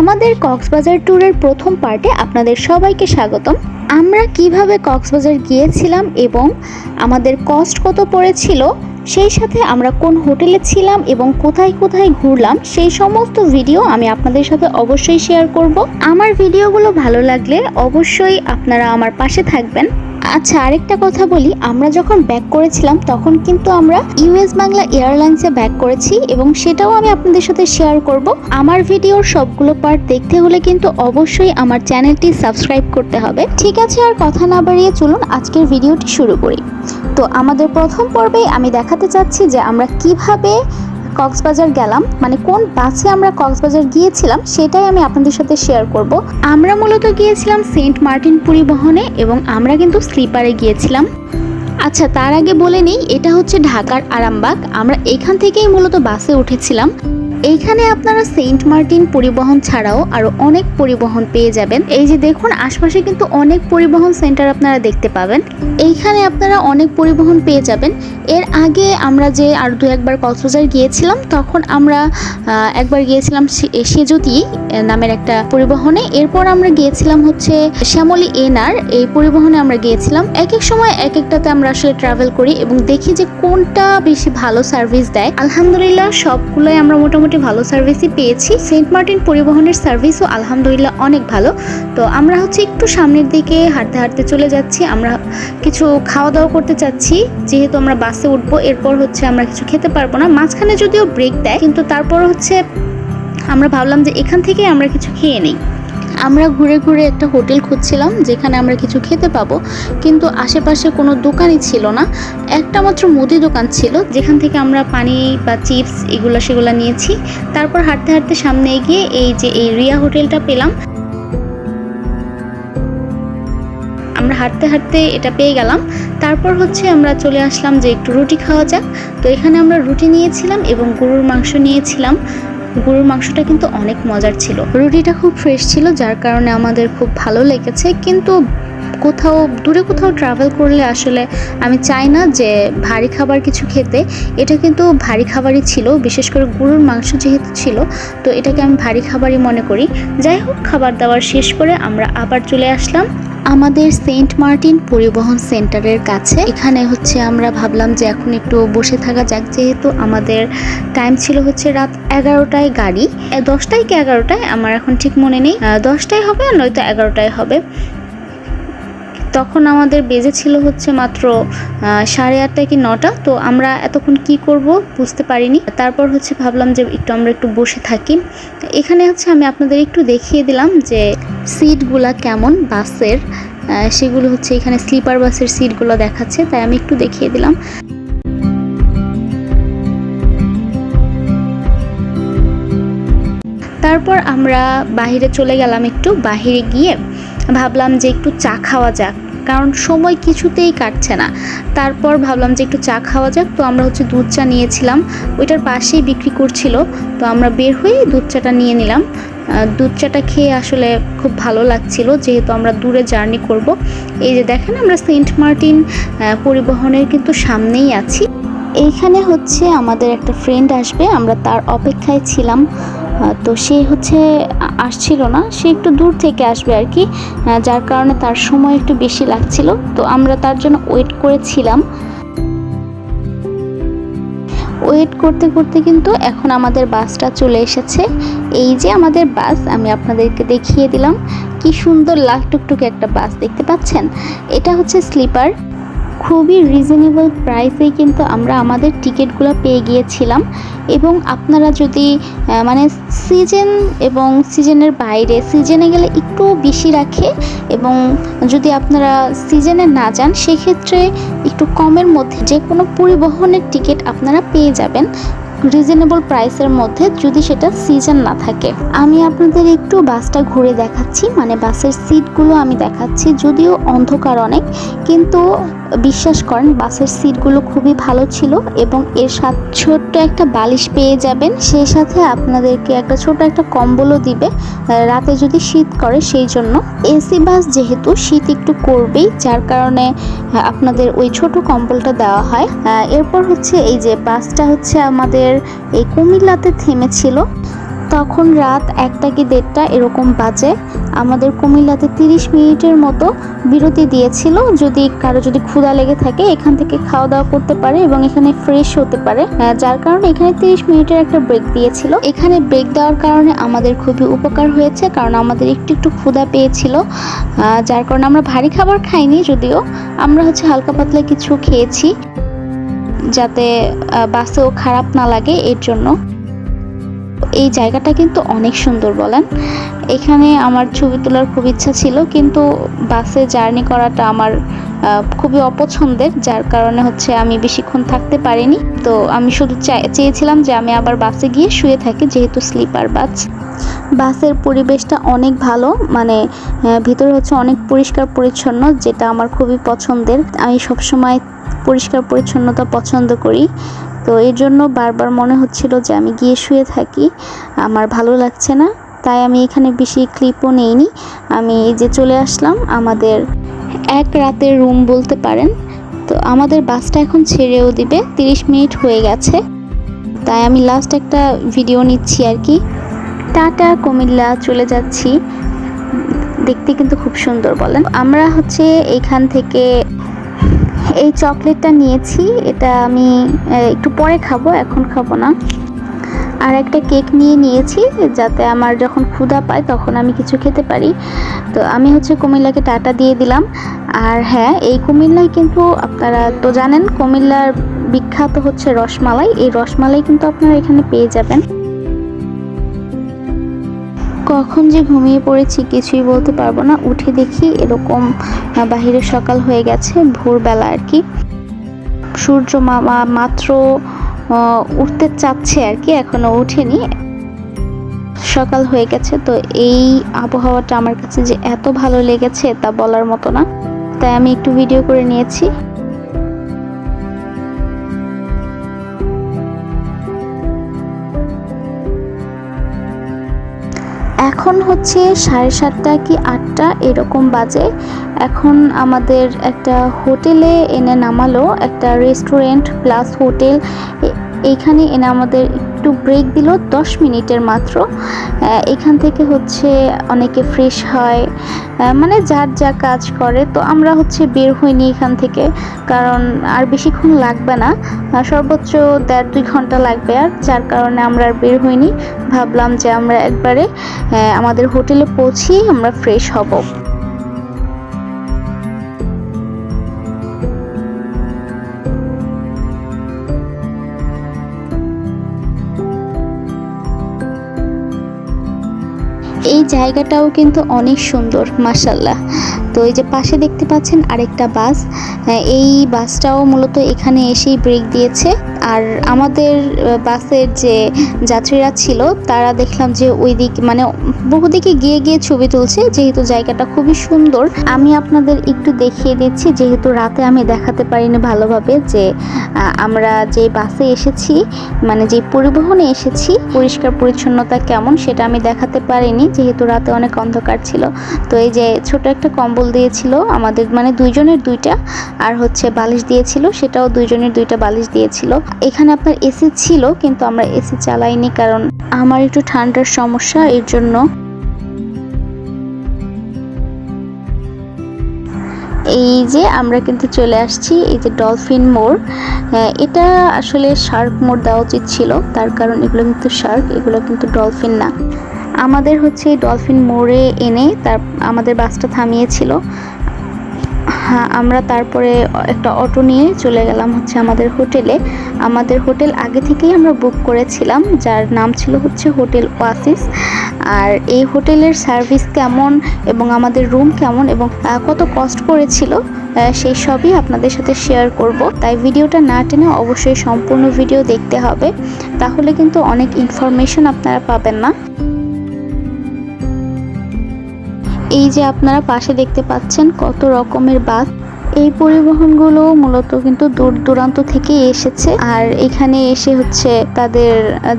আমাদের কক্সবাজার ট্যুরের প্রথম পার্টে আপনাদের সবাইকে স্বাগতম। আমরা কীভাবে কক্সবাজার গিয়েছিলাম এবং আমাদের কস্ট কত পড়েছিল, সেই সাথে আমরা কোন হোটেলে ছিলাম এবং কোথায় কোথায় ঘুরলাম, সেই সমস্ত ভিডিও আমি আপনাদের সাথে অবশ্যই শেয়ার করব। আমার ভিডিওগুলো ভালো লাগলে অবশ্যই আপনারা আমার পাশে থাকবেন। আচ্ছা আরেকটা কথা বলি। আমরা যখন ব্যাক করেছিলাম, তখন কিন্তু আমরা ইউএস বাংলা এয়ারলাইন্সে ব্যাক করেছি এবং সেটাও আমি আপনাদের সাথে শেয়ার করব। আমার ভিডিওর সবগুলো পার্ট দেখতে হলে কিন্তু অবশ্যই আমার চ্যানেলটি সাবস্ক্রাইব করতে হবে। ঠিক আছে, আর কথা না বাড়িয়ে চলুন আজকের ভিডিওটি শুরু করি। তো আমাদের প্রথম পর্বেই আমি দেখাতে চাচ্ছি যে আমরা কীভাবে কক্সবাজার গেলাম মানে কোন বাসে আমরা কক্সবাজার গিয়েছিলাম সেটাই আমি আপনাদের সাথে শেয়ার করব। আমরা মূলত গিয়েছিলাম সেন্ট মার্টিন পরিবহনে এবং আমরা কিন্তু স্লিপারে গিয়েছিলাম। আচ্ছা তার আগে বলে নিই, এটা হচ্ছে ঢাকার আরামবাগ। আমরা এখান থেকেই মূলত বাসে উঠেছিলাম। এইখানে আপনারা সেন্ট মার্টিন পরিবহন ছাড়াও আরও অনেক পরিবহন পেয়ে যাবেন। এই যে দেখুন, আশপাশে কিন্তু অনেক পরিবহন সেন্টার আপনারা দেখতে পাবেন। এইখানে আপনারা অনেক পরিবহন পেয়ে যাবেন। এর আগে আমরা যে আর দু একবার কক্সবাজার গিয়েছিলাম, তখন আমরা একবার গিয়েছিলাম সেজুতি নামের একটা পরিবহনে। এরপর আমরা গিয়েছিলাম হচ্ছে শ্যামলী এনআর এই পরিবহনে আমরা গিয়েছিলাম। এক এক সময় এক একটাতে আমরা আসলে ট্রাভেল করি এবং দেখি যে কোনটা বেশি ভালো সার্ভিস দেয়। আলহামদুলিল্লাহ সবগুলোই আমরা মোটামুটি ভালো সার্ভিসই পেয়েছি। সেন্ট মার্টিন পরিবহনের সার্ভিসও আলহামদুলিল্লাহ অনেক ভালো। তো আমরা হচ্ছে একটু সামনের দিকে হাঁটতে হাঁটতে চলে যাচ্ছি। আমরা কিছু খাওয়া দাওয়া করতে চাচ্ছি। যেহেতু আমরা বাসে উঠবো, এরপর হচ্ছে আমরা কিছু খেতে পারব না। মাঝখানে যদিও ব্রেক দেয়, কিন্তু তারপর হচ্ছে আমরা ভাবলাম যে এখান থেকে আমরা কিছু খেয়ে নিই। আমরা ঘুরে ঘুরে একটা হোটেল খুঁজছিলাম, যেখানে আমরা কিছু খেতে পাবো। কিন্তু আশেপাশে কোনো দোকানই ছিল না। একটা মাত্র মুদি দোকান ছিল, যেখান থেকে আমরা পানি বা চিপস এগুলো সেগুলো নিয়েছি। তারপর হাঁটতে হাঁটতে সামনে এগিয়ে এই যে এই রিয়া হোটেলটা পেলাম। আমরা হাঁটতে হাঁটতে এটা পেয়ে গেলাম। তারপর হচ্ছে আমরা চলে আসলাম যে একটু রুটি খাওয়া যাক। তো এখানে আমরা রুটি নিয়েছিলাম এবং গরুর মাংস নিয়েছিলাম। গরুর মাংসটা কিন্তু অনেক মজার ছিল। রুটিটা খুব ফ্রেশ ছিল, যার কারণে আমাদের খুব ভালো লেগেছে। কিন্তু কোথাও, দূরে কোথাও ট্রাভেল করলে আসলে আমি চাই না যে ভারী খাবার কিছু খেতে। এটা কিন্তু ভারী খাবারই ছিল, বিশেষ করে গরুর মাংস যেহেতু ছিল, তো এটাকে আমি ভারী খাবারই মনে করি। যাই হোক, খাবার দাবার শেষ করে আমরা আবার চলে আসলাম। আমাদের সেন্ট মার্টিন পরিবহন সেন্টারের কাছে। এখানে হচ্ছে আমরা ভাবলাম যে এখন একটু বসে থাকা যাক, যেহেতু আমাদের টাইম ছিল হচ্ছে রাত এগারোটায় গাড়ি। দশটায় কি এগারোটায়? আমার এখন ঠিক মনে নেই। দশটায় হবে নয়তো এগারোটায় হবে। তখন আমাদের বেজে ছিল হচ্ছে মাত্র সাড়ে আটটা কি নটা। তো আমরা এতক্ষণ কি করব বুঝতে পারিনি। তারপর হচ্ছে ভাবলাম যে একটু আমরা একটু বসে থাকি। এখানে হচ্ছে আমি আপনাদের একটু দেখিয়ে দিলাম যে সিটগুলা কেমন বাসের। সেগুলো হচ্ছে এখানে স্লিপার বাসের সিটগুলো দেখাচ্ছে, তাই আমি একটু দেখিয়ে দিলাম। তারপর আমরা বাইরে চলে গেলাম একটু বাইরে গিয়ে ভাবলাম যে একটু চা খাওয়া যাক। কারণ সময় কিছুতেই কাটছে না। তারপর ভাবলাম যে একটু চা খাওয়া যাক, তো আমরা হচ্ছে দুধ চা নিয়েছিলাম। ওইটার পাশেই বিক্রি করছিল, তো আমরা বের হয়ে দুধ চাটা নিয়ে নিলাম। দুধ চাটা খেয়ে আসলে খুব ভালো লাগছিল, যেহেতু আমরা দূরে জার্নি করব। এই যে দেখেন আমরা সেন্ট মার্টিন পরিবহনের কিন্তু সামনেই আছি। এইখানে হচ্ছে আমাদের একটা ফ্রেন্ড আসবে, আমরা তার অপেক্ষায় ছিলাম। তো সে হচ্ছে আসছিল না, সে একটু দূর থেকে আসবে আর কি যার কারণে তার সময় একটু বেশি লাগছিল, তো আমরা তার জন্য ওয়েট করেছিলাম। ওয়েট করতে করতে কিন্তু এখন আমাদের বাসটা চলে এসেছে। এই যে আমাদের বাস, আমি আপনাদেরকে দেখিয়ে দিলাম। কি সুন্দর লাল টুকটুকে একটা বাস দেখতে পাচ্ছেন? এটা হচ্ছে স্লিপার। খুবই রিজনেবল প্রাইসেই কিন্তু আমরা আমাদের টিকিটগুলো পেয়ে গিয়েছিলাম। এবং আপনারা যদি মানে সিজন এবং সিজনের বাইরে সিজনে গেলে একটু বেশি রাখে এবং যদি আপনারা সিজনে না যান, সেক্ষেত্রে একটু কমের মধ্যে যে কোনো পরিবহনের টিকিট আপনারা পেয়ে যাবেন রিজনেবল প্রাইসের মধ্যে যদি সেটা সিজন না থাকে। আমি আপনাদের একটু বাসটা ঘুরে দেখাচ্ছি মানে বাসের সিটগুলো আমি দেখাচ্ছি, যদিও অন্ধকার অনেক, কিন্তু বিশ্বাস করেন, বাসের সিটগুলো খুবই ভালো ছিল এবং এর সাথে ছোট্ট একটা বালিশ পেয়ে যাবেন। সেই সাথে আপনাদেরকে একটা ছোট একটা কম্বলও দিবে রাতে যদি শীত করে সেই জন্য। এসি বাস যেহেতু শীত একটু করবেই, যার কারণে আপনাদের ওই ছোট কম্বলটা দেওয়া হয়। এরপর হচ্ছে এই যে বাসটা হচ্ছে আমাদের এই কুমিল্লাতে থেমেছিল। তখন রাত একটা কি দেড়টা এরকম বাজে। আমাদের কুমিল্লাতে তিরিশ মিনিটের মতো বিরতি দিয়েছিল। যদি কারও যদি ক্ষুধা লেগে থাকে, এখান থেকে খাওয়া দাওয়া করতে পারে এবং এখানে ফ্রেশ হতে পারে। যার কারণে এখানে তিরিশ মিনিটের একটা ব্রেক দিয়েছিল। এখানে ব্রেক দেওয়ার কারণে আমাদের খুবই উপকার হয়েছে, কারণ আমাদের একটু একটু ক্ষুধা পেয়েছিল। যার কারণে আমরা ভারী খাবার খাইনি যদিও, আমরা হচ্ছে হালকা পাতলা কিছু খেয়েছি, যাতে বাসেও খারাপ না লাগে এর জন্য। এই জায়গাটা কিন্তু অনেক সুন্দর বলেন। এখানে আমার ছবি তোলার খুব ইচ্ছা ছিল, কিন্তু বাসে জার্নি করাটা আমার খুবই অপছন্দের, যার কারণে হচ্ছে আমি বেশিক্ষণ থাকতে পারিনি। তো আমি শুধু চেয়েছিলাম যে আমি আবার বাসে গিয়ে শুয়ে থাকি, যেহেতু স্লিপার বাস। বাসের পরিবেশটা অনেক ভালো মানে ভিতরে হচ্ছে অনেক পরিষ্কার পরিচ্ছন্ন, যেটা আমার খুবই পছন্দের। আমি সবসময় পরিষ্কার পরিচ্ছন্নতা পছন্দ করি। তো এর জন্য বারবার মনে হচ্ছিল যে আমি গিয়ে শুয়ে থাকি। আমার ভালো লাগছে না, তাই আমি এখানে বেশি ক্লিপও নেইনি। আমি এই যে চলে আসলাম, আমাদের এক রাতের রুম বলতে পারেন। তো আমাদের বাসটা এখন ছেড়েও দিবে, তিরিশ মিনিট হয়ে গেছে। তাই আমি লাস্ট একটা ভিডিও নিচ্ছি আর কি। টাটা, কুমিল্লা, চলে যাচ্ছি। দেখতে কিন্তু খুব সুন্দর বলেন। আমরা হচ্ছে এখান থেকে এই চকলেটটা নিয়েছি, এটা আমি একটু পরে খাব, এখন খাব না। আর একটা কেক নিয়ে নিয়েছি, যাতে আমার যখন ক্ষুধা পায় তখন আমি কিছু খেতে পারি। তো আমি হচ্ছে কুমিল্লাকে টাটা দিয়ে দিলাম। আর হ্যাঁ এই কুমিল্লায় কিন্তু আপনারা তো জানেন, কুমিল্লার বিখ্যাত হচ্ছে রসমালাই। এই রসমালাই কিন্তু আপনারা এখানে পেয়ে যাবেন। কখন যে ঘুমিয়ে পড়েছি কিছুই বলতে পারব না। উঠে দেখি এরকম বাহিরে সকাল হয়ে গেছে, ভোরবেলা আর কি। সূর্য মামা মাত্র উঠতে চাচ্ছে আর কি, এখনও উঠেনি। সকাল হয়ে গেছে, তো এই আবহাওয়াটা আমার কাছে যে এত ভালো লেগেছে তা বলার মতো না। তাই আমি একটু ভিডিও করে নিয়েছি। এখন হচ্ছে সাড়ে সাতটা কি আটটা, এরকম বাজে। এখন আমাদের একটা হোটেলে এনে নামালো, একটা রেস্টুরেন্ট প্লাস হোটেল এইখানে এনে আমাদের একটু ব্রেক দিল, দশ মিনিটের মাত্র। এখান থেকে হচ্ছে অনেকে ফ্রেশ হয়। মানে যার যা কাজ করে, তো আমরা হচ্ছে বের হইনি এখান থেকে। কারণ আর বেশিক্ষণ লাগবে না। সর্বোচ্চ দেড় দুই ঘণ্টা লাগবে আর, যার কারণে আমরা আর বের হইনি। ভাবলাম যে আমরা একবারে আমাদের হোটেলে পৌঁছি আমরা ফ্রেশ হব। জায়গাটাও কিন্তু অনেক সুন্দর মাসাল্লাহ তো এই যে পাশে দেখতে পাচ্ছেন আরেকটা বাস এই বাসটাও মূলত এখানে এসেই ব্রেক দিয়েছে। আর আমাদের বাসের যে যাত্রীরা ছিল, তারা দেখলাম যে ওই দিক মানে বহুদিকে গিয়ে গিয়ে ছবি তুলছে, যেহেতু জায়গাটা খুবই সুন্দর। আমি আপনাদের একটু দেখিয়ে দিচ্ছি, যেহেতু রাতে আমি দেখাতে পারিনি ভালোভাবে যে আমরা যে বাসে এসেছি মানে যে পরিবহনে এসেছি, পরিষ্কার পরিচ্ছন্নতা কেমন সেটা আমি দেখাতে পারিনি, যেহেতু রাতে অনেক অন্ধকার ছিল। তো এই যে ছোট একটা কম্বল দিয়েছিল আমাদের মানে দুইজনের দুইটা আর হচ্ছে বালিশ দিয়েছিল সেটাও দুইজনের দুইটা বালিশ দিয়েছিল। এখানে আপনার এসি ছিল কিন্তু আমরা এসি চালাইনি কারণ আমার একটু ঠান্ডার সমস্যা এর জন্য এই যে আমরা কিন্তু চলে আসছি এই যে ডলফিন মোড়। হ্যাঁ, এটা আসলে শার্ক মোড় দেওয়া উচিত ছিল তার কারণ এগুলো কিন্তু শার্ক এগুলো কিন্তু ডলফিন না। আমাদের হচ্ছে এই ডলফিন মোড়ে এনে তার আমাদের বাসটা থামিয়েছিল। হ্যাঁ আমরা তারপরে একটা অটো নিয়ে চলে গেলাম হচ্ছে আমাদের হোটেলে। আমাদের হোটেল আগে থেকেই আমরা বুক করেছিলাম যার নাম ছিল হচ্ছে হোটেল ওয়াসিস। আর এই হোটেলের সার্ভিস কেমন এবং আমাদের রুম কেমন এবং কত পড়েছিল আহ, সেই সবই আপনাদের সাথে শেয়ার করব। তাই ভিডিওটা না টেনে অবশ্যই সম্পূর্ণ ভিডিও দেখতে হবে। তাহলে কিন্তু অনেক ইনফরমেশন আপনারা পাবেন না। এই যে আপনারা পাশে দেখতে পাচ্ছেন কত রকমের বাস। এই পরিবহনগুলো মূলত কিন্তু দূর দূরান্ত থেকে এসেছে। আর এখানে এসে হচ্ছে তাদের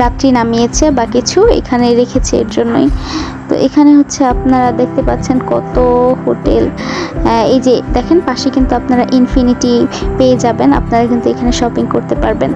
যাত্রী নামিয়েছে বা কিছু এখানে রেখেছে এর জন্যই। এখানে হচ্ছে আপনারা দেখতে পাচ্ছেন কত হোটেল। এই যে দেখেন, পাশে কিন্তু আপনারা ইনফিনিটি পেয়ে যাবেন। আপনারা কিন্তু এখানে শপিং করতে পারবেন।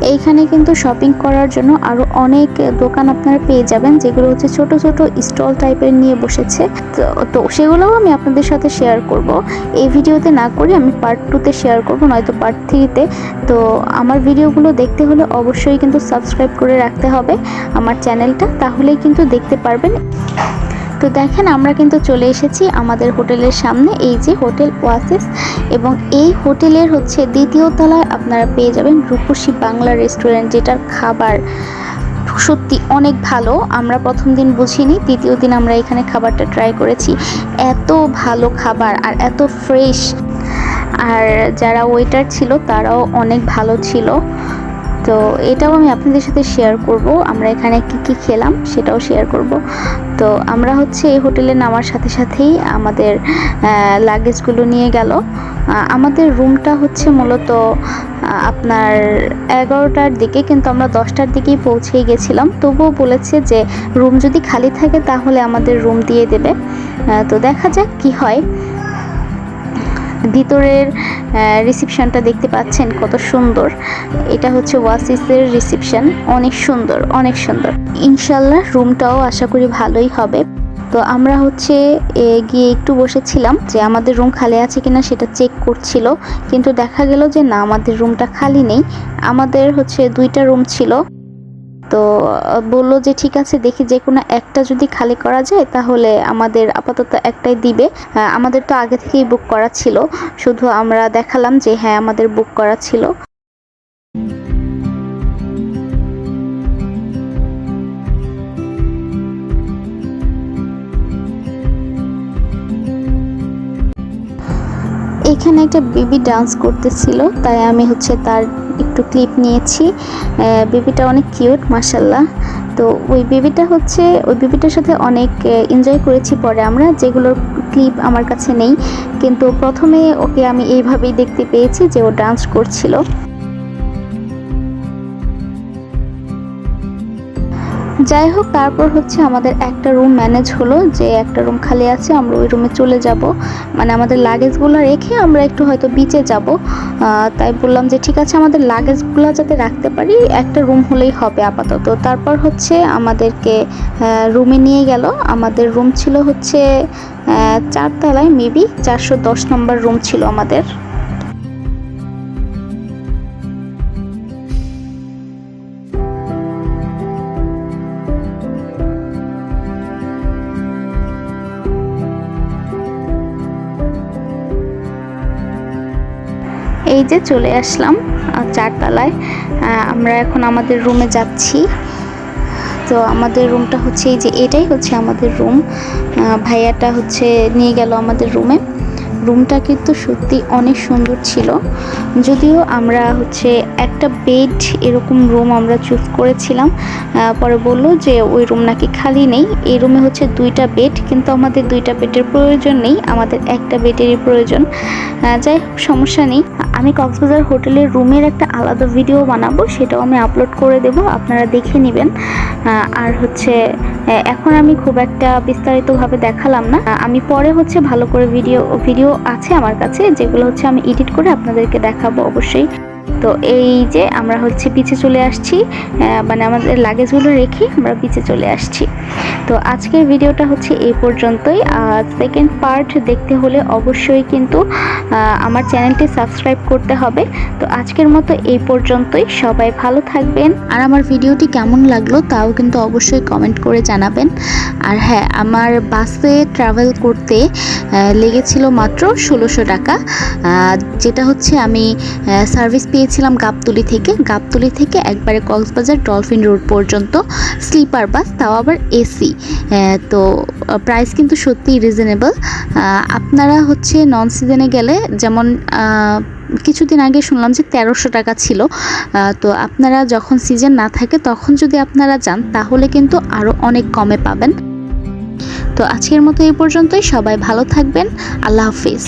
এইখানে কিন্তু শপিং করার জন্য আরও অনেক দোকান আপনারা পেয়ে যাবেন, যেগুলো হচ্ছে ছোট ছোট স্টল টাইপের নিয়ে বসেছে। তো- তো সেগুলোও আমি আপনাদের সাথে শেয়ার করব। এই ভিডিওতে না করে আমি পার্ট টুতে শেয়ার করব, নয়তো পার্ট থ্রিতে তো। আমার ভিডিওগুলো দেখতে হলে অবশ্যই কিন্তু সাবস্ক্রাইব করে রাখতে হবে আমার চ্যানেলটা তাহলেই কিন্তু দেখতে পারবেন। তো দেখেন, আমরা কিন্তু চলে এসেছি আমাদের হোটেলের সামনে, এই যে হোটেল ওয়াসিস। এবং এই হোটেলের হচ্ছে দ্বিতীয় তলায় আপনারা পেয়ে যাবেন রূপসী বাংলা রেস্টুরেন্ট, যেটার খাবার সত্যি অনেক ভালো। আমরা প্রথম দিন বুঝিনি দ্বিতীয় দিন আমরা এখানে খাবারটা ট্রাই করেছি। এত ভালো খাবার আর এত ফ্রেশ আর যারা ওয়েটার ছিল, তারাও অনেক ভালো ছিল। তো এটাও আমি আপনাদের সাথে শেয়ার করব। আমরা এখানে কি কি খেলাম সেটাও শেয়ার করব। তো আমরা হচ্ছে এই হোটেলে নামার সাথে সাথেই আমাদের লাগেজগুলো নিয়ে গেল। আমাদের রুমটা হচ্ছে মূলত আপনার এগারোটার দিকে, কিন্তু আমরা দশটার দিকেই পৌঁছেই গেছিলাম। তবুও বলেছে যে রুম যদি খালি থাকে তাহলে আমাদের রুম দিয়ে দেবে। তো দেখা যাক কি হয়। ভিতরের রিসিপশনটা দেখতে পাচ্ছেন কত সুন্দর। এটা হচ্ছে ওয়াসিসের রিসিপশন অনেক সুন্দর অনেক সুন্দর। ইনশাল্লাহ রুমটাও আশা করি ভালোই হবে। তো আমরা হচ্ছে গিয়ে একটু বসেছিলাম যে আমাদের রুম খালি আছে কিনা সেটা চেক করছিল। কিন্তু দেখা গেল যে না, আমাদের রুমটা খালি নেই। আমাদের হচ্ছে দুইটা রুম ছিল। তো বলল যে ঠিক আছে, দেখি যে কোনো একটা যদি খালি করা যায়, তাহলে আমাদের আপাতত একটাই দিবে। আমাদের তো আগে থেকেই বুক করা ছিল। শুধু আমরা দেখালাম যে হ্যাঁ আমাদের বুক করা ছিল। একটা বেবি ডান্স করতেছিল, তাই আমি হচ্ছে তার একটু ক্লিপ নিয়েছি। বেবিটা অনেক কিউট মাসাল্লাহ তো ওই বেবিটা হচ্ছে, ওই বেবিটার সাথে অনেক এনজয় করেছি পরে আমরা, যেগুলোর ক্লিপ আমার কাছে নেই। কিন্তু প্রথমে ওকে আমি এইভাবেই দেখতে পেয়েছি যে ও ডান্স করছিল। যাই হোক, তারপর হচ্ছে আমাদের একটা রুম ম্যানেজ হলো যে একটা রুম খালি আছে, আমরা ওই রুমে চলে যাব। মানে আমাদের লাগেজগুলো রেখে আমরা একটু হয়তো বিচে যাব। তাই বললাম যে ঠিক আছে, আমাদের লাগেজগুলো যাতে রাখতে পারি, একটা রুম হলেই হবে আপাতত। তারপর হচ্ছে আমাদেরকে রুমে নিয়ে গেল। আমাদের রুম ছিল হচ্ছে চারতলায় মেবি চারশো দশ নম্বর রুম ছিল আমাদের। যে চলে আসলাম চারতলায়। আমরা এখন আমাদের রুমে যাচ্ছি। তো আমাদের রুমটা হচ্ছে এই যে, এটাই হচ্ছে আমাদের রুম ভাইয়াটা হচ্ছে নিয়ে গেল আমাদের রুমে রুমটা কিন্তু সত্যি অনেক সুন্দর ছিল। যদিও আমরা হচ্ছে একটা বেড এরকম রুম আমরা চুজ করেছিলাম পরে বলল যে ওই রুম নাকি খালি নেই। এই রুমে হচ্ছে দুইটা বেড কিন্তু আমাদের দুইটা বেডের প্রয়োজন নেই, আমাদের একটা বেডেরই প্রয়োজন। যাই হোক, সমস্যা নেই। আমি কক্সবাজার হোটেলের রুমের একটা আলাদা ভিডিও বানাবো, সেটাও আমি আপলোড করে দেব, আপনারা দেখে নেবেন। আর হচ্ছে এখন আমি খুব একটা বিস্তারিতভাবে দেখালাম না। আমি পরে হচ্ছে ভালো করে ভিডিও ভিডিও আছে আমার কাছে যেগুলো হচ্ছে আমি এডিট করে আপনাদেরকে দেখাবো অবশ্যই। তো এই যে আমরা হচ্ছে পিছে চলে আসছি মানে আমাদের লাগেজগুলো রেখে আমরা পিছে চলে আসছি। তো আজকের ভিডিওটা হচ্ছে এই পর্যন্তই। আর সেকেন্ড পার্ট দেখতে হলে অবশ্যই কিন্তু আমার চ্যানেলটি সাবস্ক্রাইব করতে হবে। তো আজকের মতো এই পর্যন্তই। সবাই ভালো থাকবেন। আর আমার ভিডিওটি কেমন লাগল তাও কিন্তু অবশ্যই কমেন্ট করে জানাবেন। আর হ্যাঁ আমার বাসে ট্রাভেল করতে লেগেছিল মাত্র ষোলোশো টাকা। যেটা হচ্ছে আমি সার্ভিস পেয়েছিলাম গাবতলি থেকে। গাবতলি থেকে একবারে কক্সবাজার ডলফিন রোড পর্যন্ত। স্লিপার বাস, তাও আবার এসি। তো, প্রাইস কিন্তু সত্যিই রিজনেবল। আপনারা হচ্ছে নন সিজনে গেলে যেমন কিছুদিন আগে শুনলাম যে তেরোশো টাকা ছিল। তো আপনারা যখন সিজন না থাকে তখন যদি আপনারা যান, তাহলে কিন্তু আরও অনেক কমে পাবেন। তো আজকের মতো এই পর্যন্তই। সবাই ভালো থাকবেন। আল্লাহ হাফিজ।